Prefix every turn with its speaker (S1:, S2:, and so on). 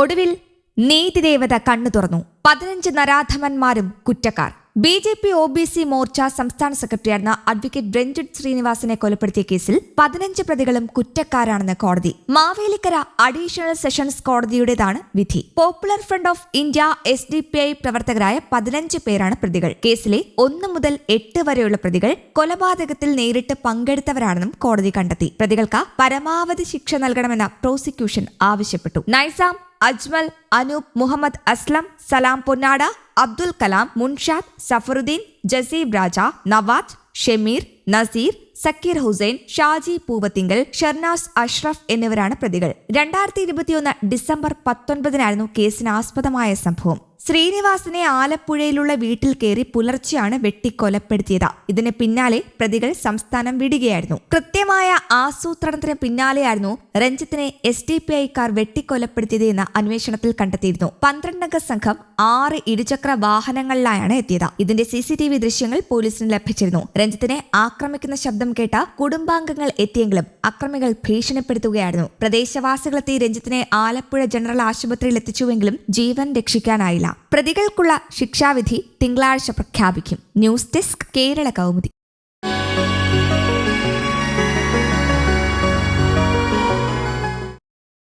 S1: ഒടുവിൽ നീതിദേവത കണ്ണു തുറന്നു. പതിനഞ്ച് നരാധമന്മാരും കുറ്റക്കാർ. B J P O B C Morcha സംസ്ഥാന സെക്രട്ടറിയായിരുന്ന അഡ്വക്കേറ്റ് രഞ്ജിത് ശ്രീനിവാസിനെ കൊലപ്പെടുത്തിയ കേസിൽ പതിനഞ്ച് പ്രതികളും കുറ്റക്കാരാണെന്ന് കോടതി. മാവേലിക്കര അഡീഷണൽ സെഷൻസ് കോടതിയുടേതാണ് വിധി. Popular front of India S D P I പ്രവർത്തകരായ പതിനഞ്ച് പേരാണ് പ്രതികൾ. കേസിലെ ഒന്ന് മുതൽ എട്ട് വരെയുള്ള പ്രതികൾ കൊലപാതകത്തിൽ നേരിട്ട് പങ്കെടുത്തവരാണെന്നും കോടതി കണ്ടെത്തി. പ്രതികൾക്ക് പരമാവധി ശിക്ഷ നൽകണമെന്ന പ്രോസിക്യൂഷൻ ആവശ്യപ്പെട്ടു. നൈസാം അജ്മൽ അനൂപ് മുഹമ്മദ് അസ്ലം സലാം പൊന്നാട അബ്ദുൽ കലാം മുൻഷാദ് സഫറുദ്ദീൻ ജസീബ് രാജ നവാസ് ഷെമീർ നസീർ സക്കീർ ഹുസൈൻ ഷാജി പൂവത്തിങ്കൽ ഷർനാസ് അഷ്റഫ് എന്നിവരാണ് പ്രതികൾ. രണ്ടായിരത്തി ഇരുപത്തിയൊന്ന് ഡിസംബർ പത്തൊൻപതിനായിരുന്നു കേസിന് ആസ്പദമായ സംഭവം. ശ്രീനിവാസനെ ആലപ്പുഴയിലുള്ള വീട്ടിൽ കയറി പുലർച്ചെയാണ് വെട്ടിക്കൊലപ്പെടുത്തിയത്. ഇതിന് പിന്നാലെ പ്രതികൾ സംസ്ഥാനം വിടുകയായിരുന്നു. കൃത്യമായ ആസൂത്രണത്തിന് പിന്നാലെയായിരുന്നു രഞ്ജിത്തിനെ എസ് ഡി പി ഐക്കാർ വെട്ടിക്കൊലപ്പെടുത്തിയത് എന്ന് അന്വേഷണത്തിൽ കണ്ടെത്തിയിരുന്നു. പന്ത്രണ്ടംഗ സംഘം ആറ് ഇരുചക്ര വാഹനങ്ങളിലായാണ് എത്തിയത്. ഇതിന്റെ സി സി ടി വി ദൃശ്യങ്ങൾ പോലീസിന് ലഭിച്ചിരുന്നു. രഞ്ജിത്തിനെ ആക്രമിക്കുന്ന ശബ്ദം കേട്ട കുടുംബാംഗങ്ങൾ എത്തിയെങ്കിലും അക്രമികൾ ഭീഷണിപ്പെടുത്തുകയായിരുന്നു. പ്രദേശവാസികളെത്തി രഞ്ജിത്തിനെ ആലപ്പുഴ ജനറൽ ആശുപത്രിയിൽ എത്തിച്ചുവെങ്കിലും ജീവൻ രക്ഷിക്കാനായില്ല. പ്രതികൾക്കുള്ള ശിക്ഷാവിധി തിങ്കളാഴ്ച പ്രഖ്യാപിക്കും. News desk Kerala Kaumudi.